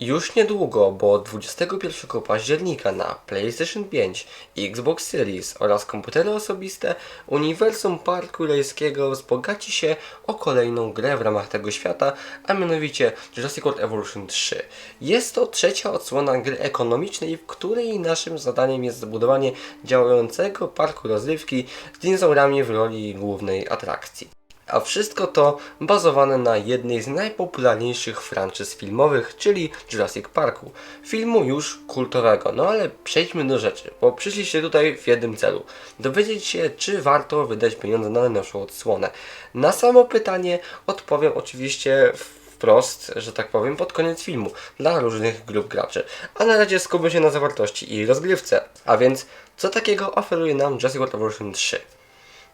Już niedługo, bo 21 października na PlayStation 5, Xbox Series oraz komputery osobiste uniwersum parku rejskiego wzbogaci się o kolejną grę w ramach tego świata, a mianowicie Jurassic World Evolution 3. Jest to trzecia odsłona gry ekonomicznej, w której naszym zadaniem jest zbudowanie działającego parku rozrywki z dinozaurami w roli głównej atrakcji. A wszystko to bazowane na jednej z najpopularniejszych franczyz filmowych, czyli Jurassic Parku. Filmu już kultowego. No ale przejdźmy do rzeczy, bo przyszliście tutaj w jednym celu. Dowiedzieć się, czy warto wydać pieniądze na najnowszą odsłonę. Na samo pytanie odpowiem oczywiście wprost, że tak powiem, pod koniec filmu dla różnych grup graczy. A na razie skupmy się na zawartości i rozgrywce. A więc, co takiego oferuje nam Jurassic World Evolution 3?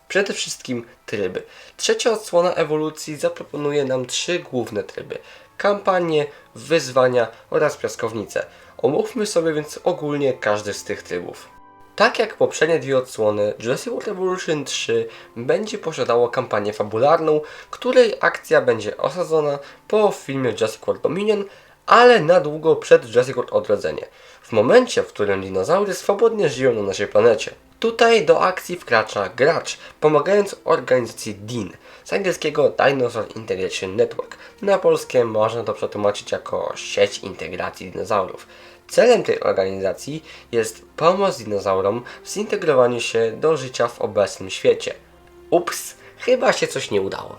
Przede wszystkim tryby. Trzecia odsłona ewolucji zaproponuje nam trzy główne tryby: kampanie, wyzwania oraz piaskownice. Omówmy sobie więc ogólnie każdy z tych trybów. Tak jak poprzednie dwie odsłony, Jurassic World Evolution 3 będzie posiadało kampanię fabularną, której akcja będzie osadzona po filmie Jurassic World Dominion, ale na długo przed Jurassic World Odrodzenie, w momencie, w którym dinozaury swobodnie żyją na naszej planecie. Tutaj do akcji wkracza gracz, pomagając organizacji DIN, z angielskiego Dinosaur Integration Network. Na polskie można to przetłumaczyć jako sieć integracji dinozaurów. Celem tej organizacji jest pomoc dinozaurom w zintegrowaniu się do życia w obecnym świecie. Ups, chyba się coś nie udało.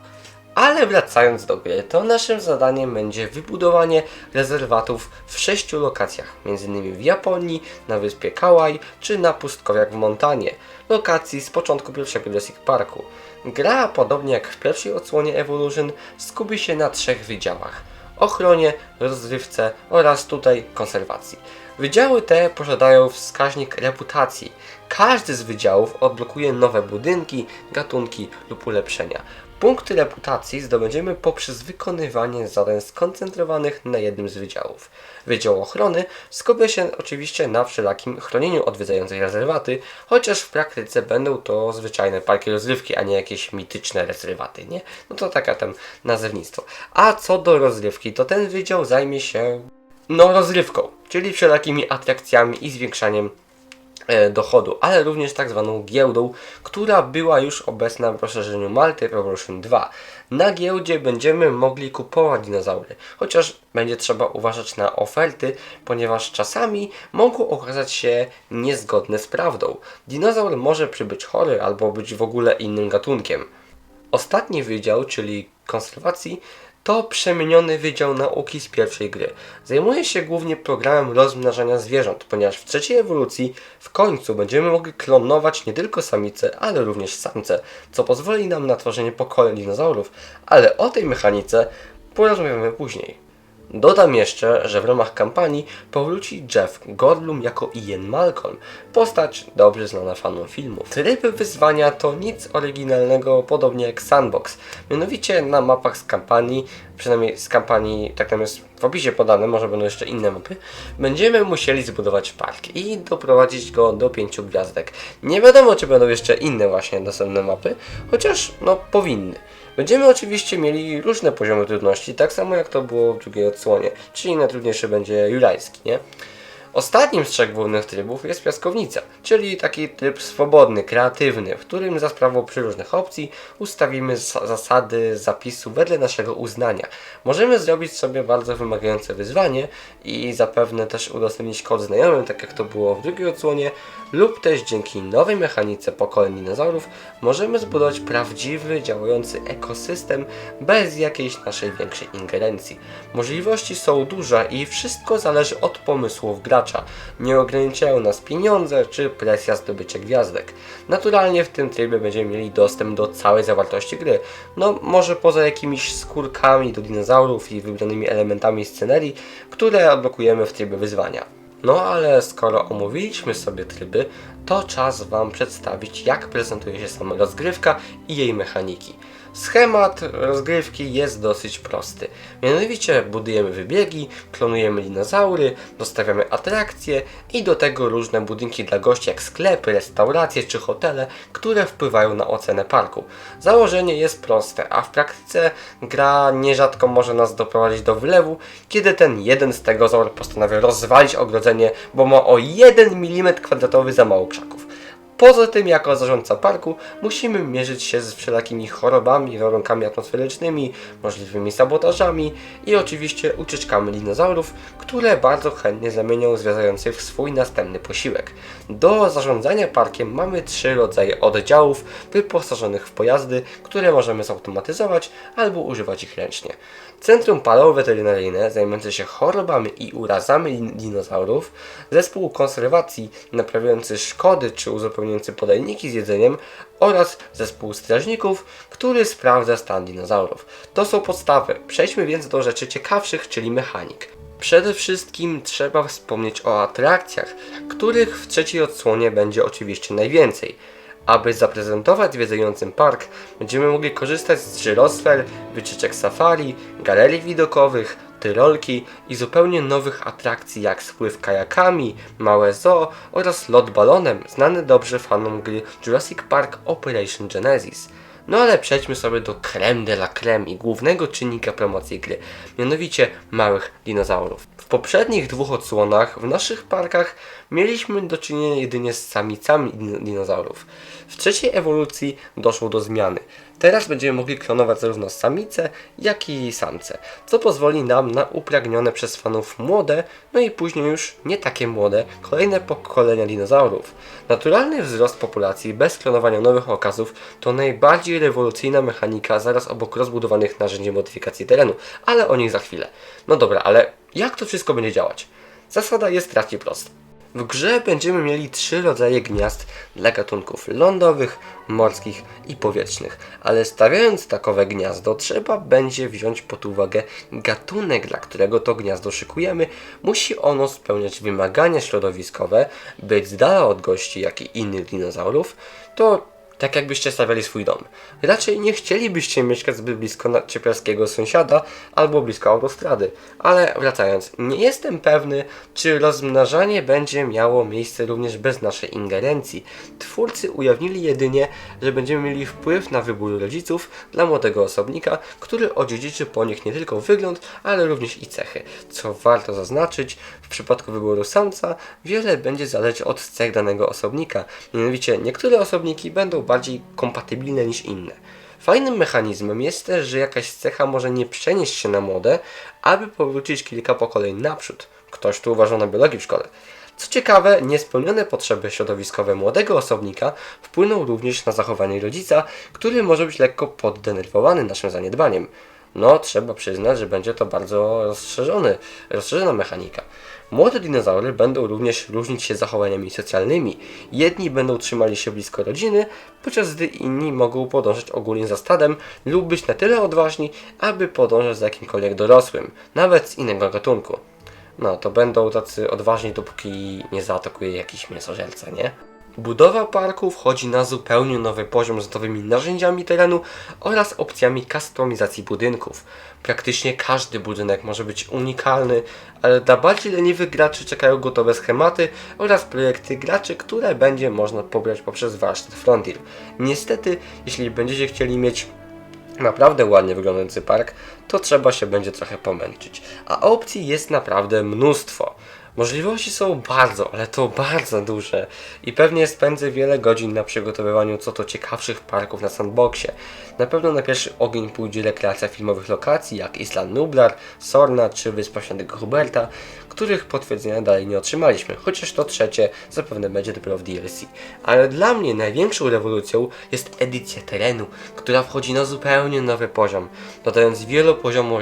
Ale wracając do gry, to naszym zadaniem będzie wybudowanie rezerwatów w sześciu lokacjach, m.in. w Japonii, na wyspie Kauai czy na pustkowiach w Montanie, lokacji z początku pierwszego Jurassic Parku. Gra, podobnie jak w pierwszej odsłonie Evolution, skupi się na trzech wydziałach ochronie, rozrywce oraz tutaj konserwacji. Wydziały te posiadają wskaźnik reputacji. Każdy z wydziałów odblokuje nowe budynki, gatunki lub ulepszenia. Punkty reputacji zdobędziemy poprzez wykonywanie zadań skoncentrowanych na jednym z wydziałów. Wydział ochrony skupia się oczywiście na wszelakim chronieniu odwiedzających rezerwaty, chociaż w praktyce będą to zwyczajne parki rozrywki, a nie jakieś mityczne rezerwaty, nie? No to taka tam nazewnictwo. A co do rozrywki, to ten wydział zajmie się no rozrywką, czyli wszelakimi atrakcjami i zwiększaniem dochodu, ale również tak zwaną giełdą, która była już obecna w rozszerzeniu Malty Revolution 2. Na giełdzie będziemy mogli kupować dinozaury, chociaż będzie trzeba uważać na oferty, ponieważ czasami mogą okazać się niezgodne z prawdą. Dinozaur może przybyć chory albo być w ogóle innym gatunkiem. Ostatni wydział, czyli konserwacji, to przemieniony Wydział Nauki z pierwszej gry. Zajmuje się głównie programem rozmnażania zwierząt, ponieważ w trzeciej ewolucji w końcu będziemy mogli klonować nie tylko samice, ale również samce, co pozwoli nam na tworzenie pokoleń dinozaurów, ale o tej mechanice porozmawiamy później. Dodam jeszcze, że w ramach kampanii powróci Jeff Goldblum jako Ian Malcolm, postać dobrze znana fanom filmu. Tryby wyzwania to nic oryginalnego, podobnie jak Sandbox. Mianowicie na mapach z kampanii, przynajmniej z kampanii, tak jest w opisie podane, może będą jeszcze inne mapy, będziemy musieli zbudować park i doprowadzić go do pięciu gwiazdek. Nie wiadomo, czy będą jeszcze inne właśnie dostępne mapy, chociaż no powinny. Będziemy oczywiście mieli różne poziomy trudności, tak samo jak to było w drugiej odsłonie, czyli najtrudniejszy będzie jurajski, nie? Ostatnim z trzech głównych trybów jest piaskownica, czyli taki tryb swobodny, kreatywny, w którym za sprawą przyróżnych opcji ustawimy zasady zapisu wedle naszego uznania. Możemy zrobić sobie bardzo wymagające wyzwanie i zapewne też udostępnić kod znajomym, tak jak to było w drugiej odsłonie, lub też dzięki nowej mechanice pokoleń dinozaurów możemy zbudować prawdziwy, działający ekosystem bez jakiejś naszej większej ingerencji. Możliwości są duże i wszystko zależy od pomysłów gracza. Nie ograniczają nas pieniądze czy presja zdobycia gwiazdek. Naturalnie w tym trybie będziemy mieli dostęp do całej zawartości gry. No może poza jakimiś skórkami do dinozaurów i wybranymi elementami scenerii, które odblokujemy w trybie wyzwania. No ale skoro omówiliśmy sobie tryby, to czas Wam przedstawić jak prezentuje się sama rozgrywka i jej mechaniki. Schemat rozgrywki jest dosyć prosty. Mianowicie budujemy wybiegi, klonujemy dinozaury, dostawiamy atrakcje i do tego różne budynki dla gości jak sklepy, restauracje czy hotele, które wpływają na ocenę parku. Założenie jest proste, a w praktyce gra nierzadko może nas doprowadzić do wylewu, kiedy ten jeden stegozaur postanawia rozwalić ogrodzenie, bo ma o 1 mm kwadratowy za mało krzaków. Poza tym, jako zarządca parku, musimy mierzyć się z wszelakimi chorobami, warunkami atmosferycznymi, możliwymi sabotażami i oczywiście ucieczkami dinozaurów, które bardzo chętnie zamienią zwiedzających w swój następny posiłek. Do zarządzania parkiem mamy trzy rodzaje oddziałów wyposażonych w pojazdy, które możemy zautomatyzować albo używać ich ręcznie. Centrum Paleoweterynaryjne zajmujące się chorobami i urazami din- dinozaurów, zespół konserwacji naprawiający szkody czy uzupełniający podajniki z jedzeniem oraz zespół strażników, który sprawdza stan dinozaurów. To są podstawy. Przejdźmy więc do rzeczy ciekawszych, czyli mechanik. Przede wszystkim trzeba wspomnieć o atrakcjach, których w trzeciej odsłonie będzie oczywiście najwięcej. Aby zaprezentować zwiedzającym park, będziemy mogli korzystać z żyrosfer, wycieczek safari, galerii widokowych, tyrolki i zupełnie nowych atrakcji jak spływ kajakami, małe zoo oraz lot balonem, znany dobrze fanom gry Jurassic Park Operation Genesis. No ale przejdźmy sobie do creme de la creme i głównego czynnika promocji gry, mianowicie małych dinozaurów. Poprzednich dwóch odsłonach w naszych parkach mieliśmy do czynienia jedynie z samicami din- dinozaurów. W trzeciej ewolucji doszło do zmiany. Teraz będziemy mogli klonować zarówno samice, jak i samce, co pozwoli nam na upragnione przez fanów młode, no i później już nie takie młode, kolejne pokolenia dinozaurów. Naturalny wzrost populacji bez klonowania nowych okazów to najbardziej rewolucyjna mechanika zaraz obok rozbudowanych narzędzi modyfikacji terenu, ale o nich za chwilę. No dobra, ale jak to wszystko będzie działać? Zasada jest raczej prosta. W grze będziemy mieli trzy rodzaje gniazd dla gatunków lądowych, morskich i powietrznych, ale stawiając takowe gniazdo trzeba będzie wziąć pod uwagę gatunek, dla którego to gniazdo szykujemy. Musi ono spełniać wymagania środowiskowe, być z dala od gości, jak i innych dinozaurów. To tak jakbyście stawiali swój dom. Raczej nie chcielibyście mieszkać zbyt blisko naciepialskiego sąsiada albo blisko autostrady. Ale wracając, nie jestem pewny, czy rozmnażanie będzie miało miejsce również bez naszej ingerencji. Twórcy ujawnili jedynie, że będziemy mieli wpływ na wybór rodziców dla młodego osobnika, który odziedziczy po nich nie tylko wygląd, ale również i cechy. Co warto zaznaczyć, w przypadku wyboru samca wiele będzie zależeć od cech danego osobnika. Mianowicie niektóre osobniki będą bardziej kompatybilne niż inne. Fajnym mechanizmem jest też, że jakaś cecha może nie przenieść się na młodę, aby powrócić kilka pokoleń naprzód. Ktoś tu uważał na biologii w szkole. Co ciekawe, niespełnione potrzeby środowiskowe młodego osobnika wpłyną również na zachowanie rodzica, który może być lekko poddenerwowany naszym zaniedbaniem. No, trzeba przyznać, że będzie to bardzo rozszerzony, rozszerzona mechanika. Młode dinozaury będą również różnić się zachowaniami socjalnymi. Jedni będą trzymali się blisko rodziny, podczas gdy inni mogą podążać ogólnie za stadem lub być na tyle odważni, aby podążać za jakimkolwiek dorosłym, nawet z innego gatunku. No, to będą tacy odważni, dopóki nie zaatakuje jakiś mięsożerca, nie? Budowa parku wchodzi na zupełnie nowy poziom z nowymi narzędziami terenu oraz opcjami kustomizacji budynków. Praktycznie każdy budynek może być unikalny, ale dla bardziej leniwych graczy czekają gotowe schematy oraz projekty graczy, które będzie można pobrać poprzez warsztat Frontier. Niestety, jeśli będziecie chcieli mieć naprawdę ładnie wyglądający park, to trzeba się będzie trochę pomęczyć. A opcji jest naprawdę mnóstwo. Możliwości są bardzo, ale to bardzo duże i pewnie spędzę wiele godzin na przygotowywaniu co to ciekawszych parków na sandboxie. Na pewno na pierwszy ogień pójdzie rekreacja filmowych lokacji jak Isla Nublar, Sorna czy Wyspa Świętego Huberta, których potwierdzenia dalej nie otrzymaliśmy, chociaż to trzecie zapewne będzie dopiero w DLC. Ale dla mnie największą rewolucją jest edycja terenu, która wchodzi na zupełnie nowy poziom, dodając wielopoziomo,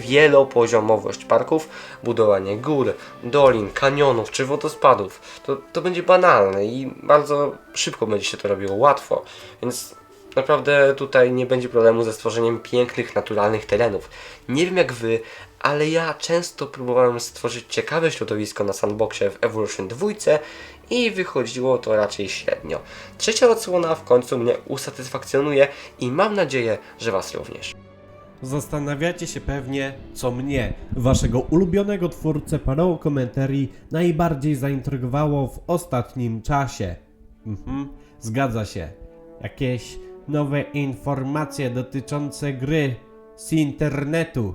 wielopoziomowość parków, budowanie gór, dolin, kanionów czy wodospadów. To, to będzie banalne i bardzo szybko będzie się to robiło łatwo, więc Naprawdę tutaj nie będzie problemu ze stworzeniem pięknych, naturalnych terenów. Nie wiem jak wy, ale ja często próbowałem stworzyć ciekawe środowisko na sandboxie w Evolution 2 i wychodziło to raczej średnio. Trzecia odsłona w końcu mnie usatysfakcjonuje i mam nadzieję, że Was również. Zastanawiacie się pewnie, co mnie, waszego ulubionego twórcę parą komentarii, najbardziej zaintrygowało w ostatnim czasie. Mhm, zgadza się. Jakieś nowe informacje dotyczące gry z internetu.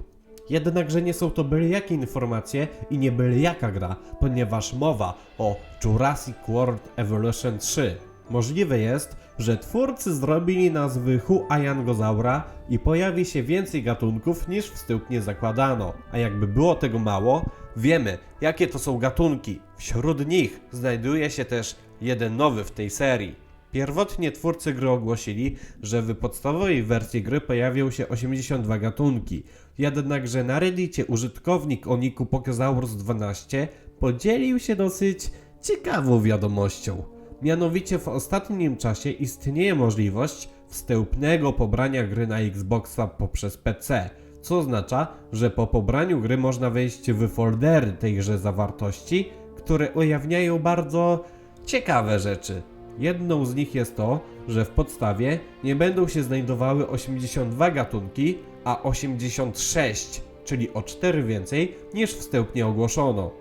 Jednakże nie są to byle jakie informacje i nie byle jaka gra, ponieważ mowa o Jurassic World Evolution 3. Możliwe jest, że twórcy zrobili nazwy Hu Ayangozaura i pojawi się więcej gatunków niż wstępnie zakładano. A jakby było tego mało, wiemy jakie to są gatunki. Wśród nich znajduje się też jeden nowy w tej serii. Pierwotnie twórcy gry ogłosili, że w podstawowej wersji gry pojawią się 82 gatunki. Jednakże na Reddicie użytkownik o niku Pokesaurus12 podzielił się dosyć ciekawą wiadomością. Mianowicie w ostatnim czasie istnieje możliwość wstępnego pobrania gry na Xboxa poprzez PC, co oznacza, że po pobraniu gry można wejść w foldery tejże zawartości, które ujawniają bardzo ciekawe rzeczy. Jedną z nich jest to, że w podstawie nie będą się znajdowały 82 gatunki, a 86, czyli o 4 więcej niż wstępnie ogłoszono.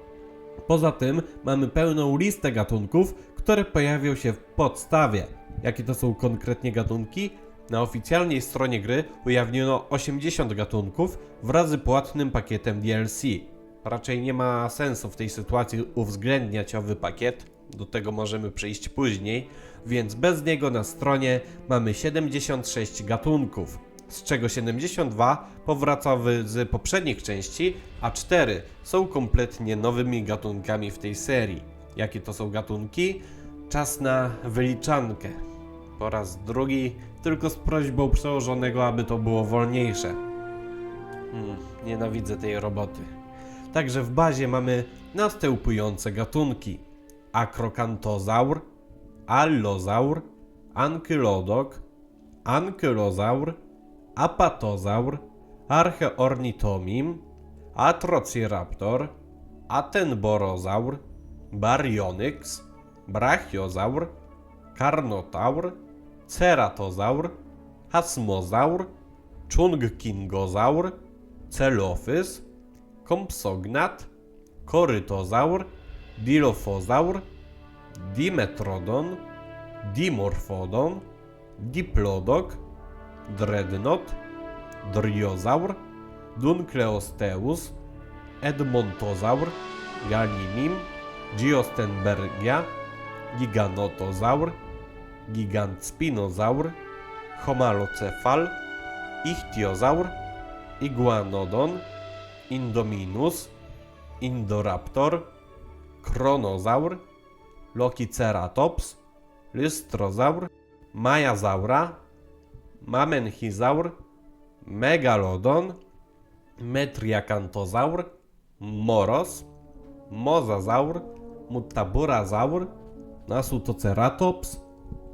Poza tym mamy pełną listę gatunków, które pojawią się w podstawie. Jakie to są konkretnie gatunki? Na oficjalnej stronie gry ujawniono 80 gatunków wraz z płatnym pakietem DLC. Raczej nie ma sensu w tej sytuacji uwzględniać owy pakiet, do tego możemy przejść później, więc bez niego na stronie mamy 76 gatunków, z czego 72 powraca z poprzednich części, a 4 są kompletnie nowymi gatunkami w tej serii. Jakie to są gatunki? Czas na wyliczankę. Po raz drugi, tylko z prośbą przełożonego, aby to było wolniejsze. Hmm, nienawidzę tej roboty. Także w bazie mamy następujące gatunki: Akrokantozaur, Allozaur, Ankylodok, Ankylozaur, Apatozaur, Archeornitomim, Atrociraptor, Atenborozaur, Baryonyx, Brachiozaur, Karnotaur, Ceratozaur, Hasmozaur, Chungkingozaur, Celofys, Kompsognat, Korytozaur, Dilophozaur, Dimetrodon, Dimorphodon, Diplodok, Dreadnought, Driozaur, Dunkleosteus, Edmontozaur, Galimim, Giostenbergia, Giganotozaur, Gigantspinozaur, Homalocephal, Ichthyozaur, Iguanodon, Indominus, Indoraptor, Kronozaur, Lokiceratops, Lystrozaur, Majazaura, Mamenchizaur, Megalodon, Metriacantozaur, Moros, Mozazaur, Mutaburazaur, Nasutoceratops,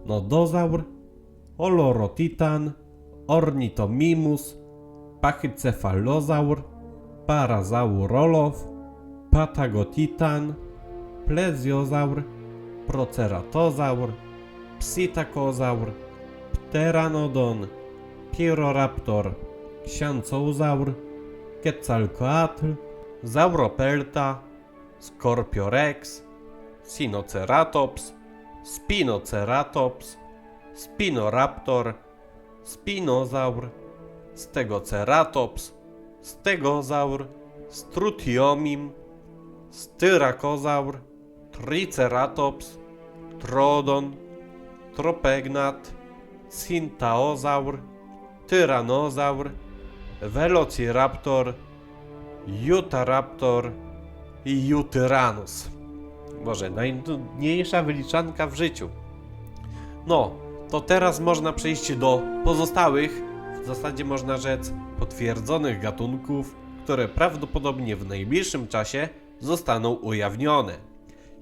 Nodozaur, Olorotitan, Ornitomimus, Pachycephalozaur, Parazaurolow, Patagotitan, Pleziozaur, Proceratozaur, Psittacozaur, Pteranodon, Pyroraptor, Księcozaur, Quetzalcoatl, Sauropelta, Scorpiorex, Sinoceratops, Spinoceratops, Spinoraptor, Spinozaur, Stegoceratops, Stegozaur, Strutiomim, Styrakozaur, Triceratops, Trodon, Tropegnat, Cintaozaur, Tyranozaur, Velociraptor, Jutaraptor i Jutyrannus. Może najnudniejsza wyliczanka w życiu. No, to teraz można przejść do pozostałych, w zasadzie można rzec potwierdzonych gatunków, które prawdopodobnie w najbliższym czasie zostaną ujawnione.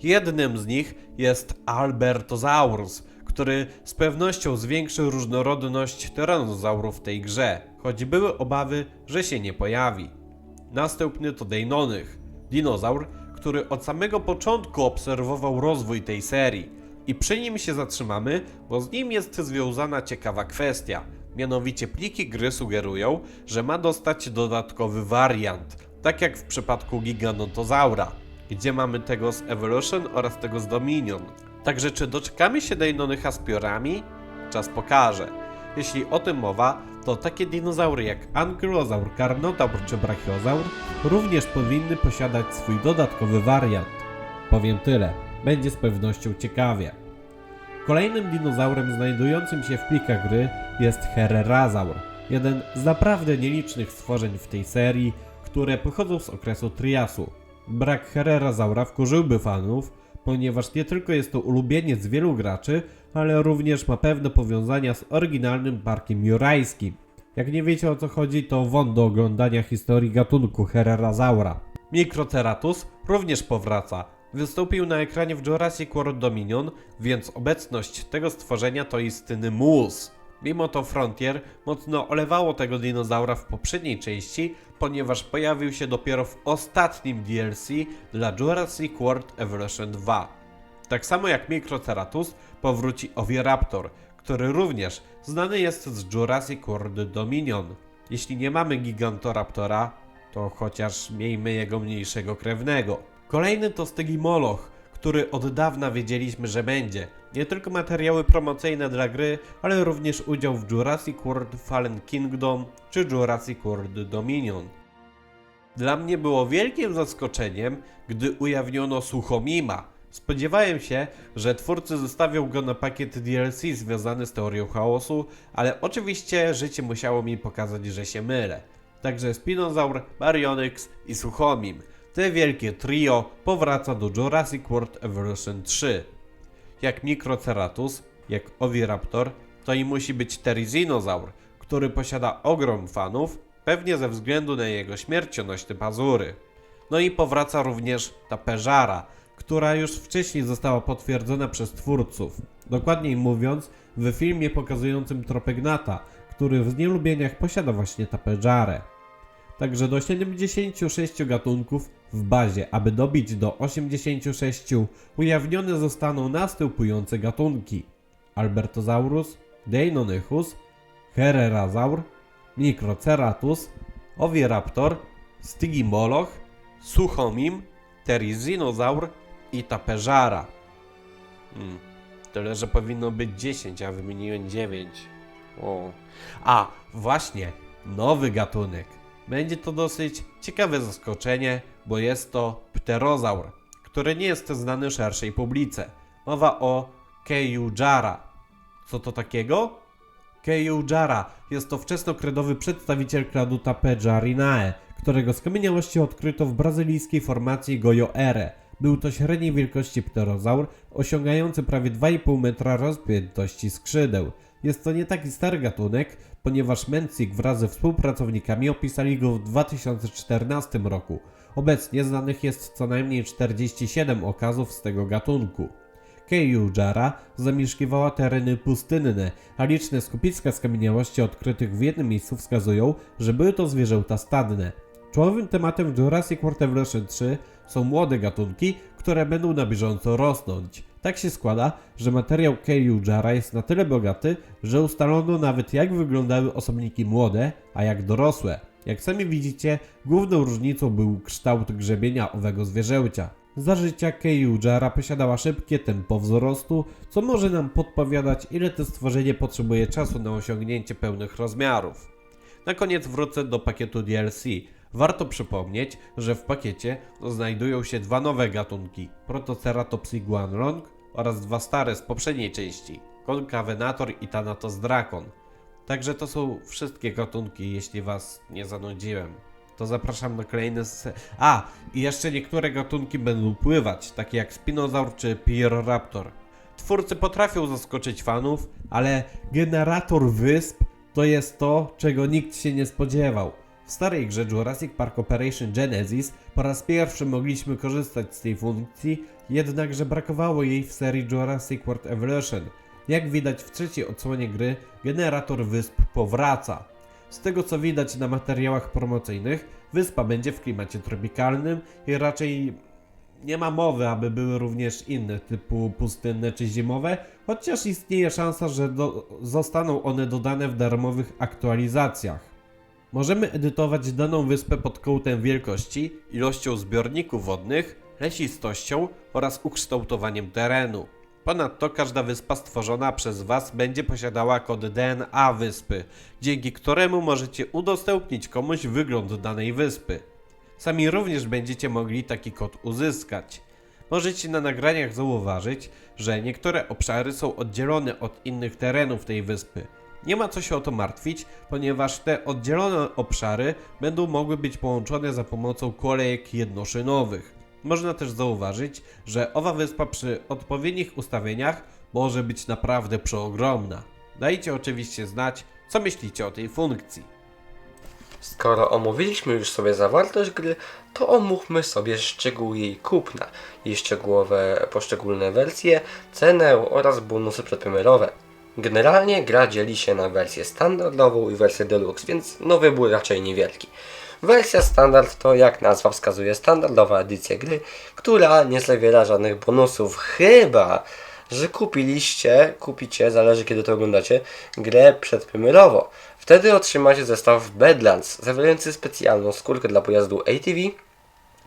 Jednym z nich jest Albertosaurus, który z pewnością zwiększy różnorodność tyranozaurów w tej grze, choć były obawy, że się nie pojawi. Następny to Deinonych, dinozaur, który od samego początku obserwował rozwój tej serii. I przy nim się zatrzymamy, bo z nim jest związana ciekawa kwestia. Mianowicie pliki gry sugerują, że ma dostać dodatkowy wariant, tak jak w przypadku Giganotozaura, gdzie mamy tego z Evolution oraz tego z Dominion. Także czy doczekamy się Deinonycha z piorami? Czas pokaże. Jeśli o tym mowa, to takie dinozaury jak Ankylozaur, Carnotaur czy Brachiozaur również powinny posiadać swój dodatkowy wariant. Powiem tyle, będzie z pewnością ciekawie. Kolejnym dinozaurem znajdującym się w plikach gry jest Hererazaur, jeden z naprawdę nielicznych stworzeń w tej serii, które pochodzą z okresu Triasu. Brak Hererazaura wkurzyłby fanów, ponieważ nie tylko jest to ulubieniec wielu graczy, ale również ma pewne powiązania z oryginalnym parkiem jurajskim. Jak nie wiecie o co chodzi, to won do oglądania historii gatunku Hererazaura. Microceratus również powraca. Wystąpił na ekranie w Jurassic World Dominion, więc obecność tego stworzenia to istny mus. Mimo to Frontier mocno olewało tego dinozaura w poprzedniej części, ponieważ pojawił się dopiero w ostatnim DLC dla Jurassic World Evolution 2. Tak samo jak Microceratus powróci Oviraptor, który również znany jest z Jurassic World Dominion. Jeśli nie mamy Gigantoraptora, to chociaż miejmy jego mniejszego krewnego. Kolejny to Stygimoloch, który od dawna wiedzieliśmy, że będzie. Nie tylko materiały promocyjne dla gry, ale również udział w Jurassic World Fallen Kingdom czy Jurassic World Dominion. Dla mnie było wielkim zaskoczeniem, gdy ujawniono Suchomima. Spodziewałem się, że twórcy zostawią go na pakiet DLC związany z teorią chaosu, ale oczywiście życie musiało mi pokazać, że się mylę. Także Spinozaur, Baryonyx i Suchomim. Te wielkie trio powraca do Jurassic World Evolution 3. Jak Microceratus, jak Oviraptor, to i musi być Terizinozaur, który posiada ogrom fanów, pewnie ze względu na jego śmiercionośne pazury. No i powraca również ta Peżara, która już wcześniej została potwierdzona przez twórców. Dokładniej mówiąc, w filmie pokazującym Tropegnata, który w znielubieniach posiada właśnie tapeżarę. Także do 76 gatunków w bazie, aby dobić do 86, ujawnione zostaną następujące gatunki: Albertosaurus, Deinonychus, Hererazaur, Microceratus, Oviraptor, Stygimoloch, Suchomim, Terizinozaur i Tapeżara. Hmm. Tyle, że powinno być 10, a wymieniłem 9. O. A, właśnie, nowy gatunek. Będzie to dosyć ciekawe zaskoczenie, bo jest to pterozaur, który nie jest znany szerszej publice. Mowa o Keijujara. Co to takiego? Keijujara jest to wczesnokredowy przedstawiciel klanu Tapejarinae, którego skamieniałości odkryto w brazylijskiej formacji Goyoere. Był to średniej wielkości pterozaur, osiągający prawie 2,5 metra rozpiętości skrzydeł. Jest to nie taki stary gatunek, ponieważ Mencik wraz ze współpracownikami opisali go w 2014 roku. Obecnie znanych jest co najmniej 47 okazów z tego gatunku. Keijujara zamieszkiwała tereny pustynne, a liczne skupiska skamieniałości odkrytych w jednym miejscu wskazują, że były to zwierzęta stadne. Czołowym tematem Jurassic World Evolution 3 są młode gatunki, które będą na bieżąco rosnąć. Tak się składa, że materiał Keijujara jest na tyle bogaty, że ustalono nawet jak wyglądały osobniki młode, a jak dorosłe. Jak sami widzicie, główną różnicą był kształt grzebienia owego zwierzęcia. Za życia Keijujara posiadała szybkie tempo wzrostu, co może nam podpowiadać ile to stworzenie potrzebuje czasu na osiągnięcie pełnych rozmiarów. Na koniec wrócę do pakietu DLC. Warto przypomnieć, że w pakiecie znajdują się dwa nowe gatunki: Protoceratops iguanodon oraz dwa stare z poprzedniej części: Concavenator i Thanatos Dracon. Także to są wszystkie gatunki, jeśli was nie zanudziłem. To zapraszam na kolejne se... A, i jeszcze niektóre gatunki będą pływać, takie jak Spinozaur czy Pyroraptor. Twórcy potrafią zaskoczyć fanów, ale generator wysp to jest to, czego nikt się nie spodziewał. W starej grze Jurassic Park Operation Genesis po raz pierwszy mogliśmy korzystać z tej funkcji, jednakże brakowało jej w serii Jurassic World Evolution. Jak widać w trzeciej odsłonie gry, generator wysp powraca. Z tego co widać na materiałach promocyjnych, wyspa będzie w klimacie tropikalnym i raczej nie ma mowy, aby były również inne typu pustynne czy zimowe, chociaż istnieje szansa, że do, zostaną one dodane w darmowych aktualizacjach. Możemy edytować daną wyspę pod kątem wielkości, ilością zbiorników wodnych, lesistością oraz ukształtowaniem terenu. Ponadto każda wyspa stworzona przez Was będzie posiadała kod DNA wyspy, dzięki któremu możecie udostępnić komuś wygląd danej wyspy. Sami również będziecie mogli taki kod uzyskać. Możecie na nagraniach zauważyć, że niektóre obszary są oddzielone od innych terenów tej wyspy. Nie ma co się o to martwić, ponieważ te oddzielone obszary będą mogły być połączone za pomocą kolejek jednoszynowych. Można też zauważyć, że owa wyspa przy odpowiednich ustawieniach może być naprawdę przeogromna. Dajcie oczywiście znać, co myślicie o tej funkcji. Skoro omówiliśmy już sobie zawartość gry, to omówmy sobie szczegóły jej kupna, jej szczegółowe poszczególne wersje, cenę oraz bonusy przedpremierowe. Generalnie gra dzieli się na wersję standardową i wersję deluxe, więc no wybór raczej niewielki. Wersja standard to jak nazwa wskazuje standardowa edycja gry, która nie zawiera żadnych bonusów, chyba że kupiliście, kupicie, zależy kiedy to oglądacie, grę przedpremierowo. Wtedy otrzymacie zestaw Badlands, zawierający specjalną skórkę dla pojazdu ATV,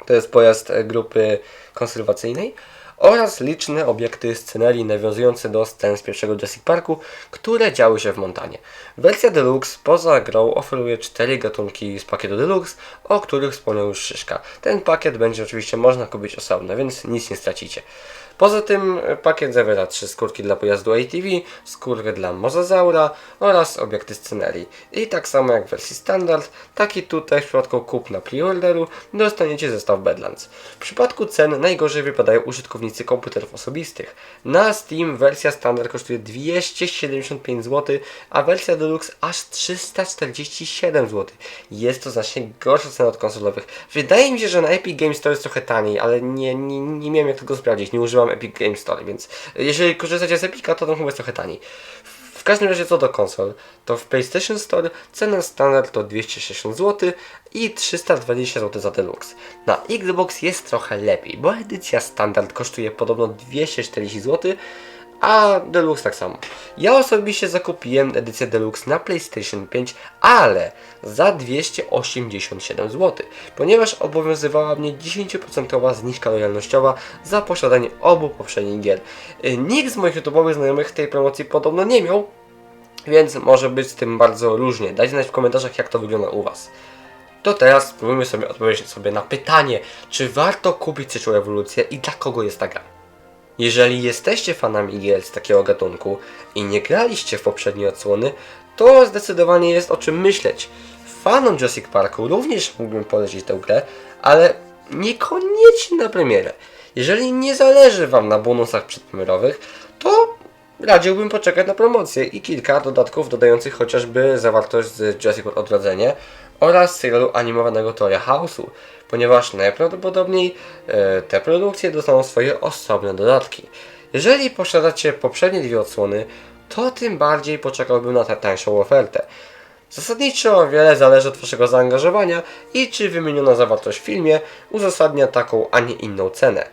to jest pojazd grupy konserwacyjnej, oraz liczne obiekty scenerii nawiązujące do scen z pierwszego Jurassic Parku, które działy się w Montanie. Wersja Deluxe poza grą oferuje cztery gatunki z pakietu Deluxe, o których wspomniał już Szyszka. Ten pakiet będzie oczywiście można kupić osobno, więc nic nie stracicie. Poza tym e, pakiet zawiera trzy skórki dla pojazdu ATV, skórkę dla mozazaura oraz obiekty scenerii. I tak samo jak w wersji standard, tak i tutaj w przypadku kupna preorderu dostaniecie zestaw Badlands. W przypadku cen najgorzej wypadają użytkownicy komputerów osobistych. Na Steam wersja standard kosztuje 275 zł, a wersja Deluxe aż 347 zł. Jest to znacznie gorsza cena od konsolowych. Wydaje mi się, że na Epic Games Store jest trochę taniej, ale nie, nie, nie miałem jak tego sprawdzić, nie używam Epic Games Store, więc jeżeli korzystacie z Epica, to to chyba jest trochę taniej. W każdym razie co do konsol, to w PlayStation Store cena standard to 260 zł i 320 zł za Deluxe. Na Xbox jest trochę lepiej, bo edycja standard kosztuje podobno 240 zł, a Deluxe tak samo. Ja osobiście zakupiłem edycję Deluxe na PlayStation 5, ale za 287 zł, ponieważ obowiązywała mnie 10% zniżka lojalnościowa za posiadanie obu poprzednich gier. Y, Nikt z moich YouTube'owych znajomych tej promocji podobno nie miał, więc może być z tym bardzo różnie. Dajcie znać w komentarzach, jak to wygląda u Was. To teraz spróbujmy sobie odpowiedzieć sobie na pytanie, czy warto kupić trzecią ewolucję i dla kogo jest ta gra. Jeżeli jesteście fanami gier z takiego gatunku i nie graliście w poprzednie odsłony, to zdecydowanie jest o czym myśleć. Fanom Jurassic Parku również mógłbym polecić tę grę, ale niekoniecznie na premierę. Jeżeli nie zależy Wam na bonusach przedpremierowych, to radziłbym poczekać na promocję i kilka dodatków dodających chociażby zawartość z Jurassic World Odrodzenie oraz serialu animowanego Toria House'u, ponieważ najprawdopodobniej e, te produkcje dostaną swoje osobne dodatki. Jeżeli posiadacie poprzednie dwie odsłony, to tym bardziej poczekałbym na tę tańszą ofertę. Zasadniczo wiele zależy od Waszego zaangażowania i czy wymieniona zawartość w filmie uzasadnia taką, a nie inną cenę.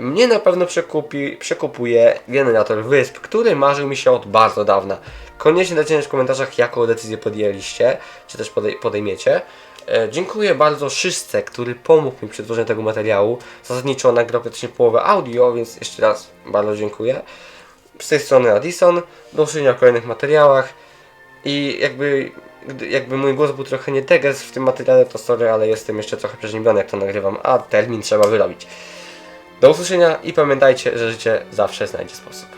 Mnie na pewno przekupi, przekupuje generator wysp, który marzył mi się od bardzo dawna. Koniecznie dajcie w komentarzach, jaką decyzję podjęliście, czy też podej podejmiecie. E, dziękuję bardzo Szyszce, który pomógł mi przy tworzeniu tego materiału. Zasadniczo nagrał praktycznie połowę audio, więc jeszcze raz bardzo dziękuję. Z tej strony Addison, do usłyszenia w kolejnych materiałach. I jakby, jakby mój głos był trochę nie teges w tym materiale, to sorry, ale jestem jeszcze trochę przeziębiony jak to nagrywam, a termin trzeba wyrobić. Do usłyszenia i pamiętajcie, że życie zawsze znajdzie sposób.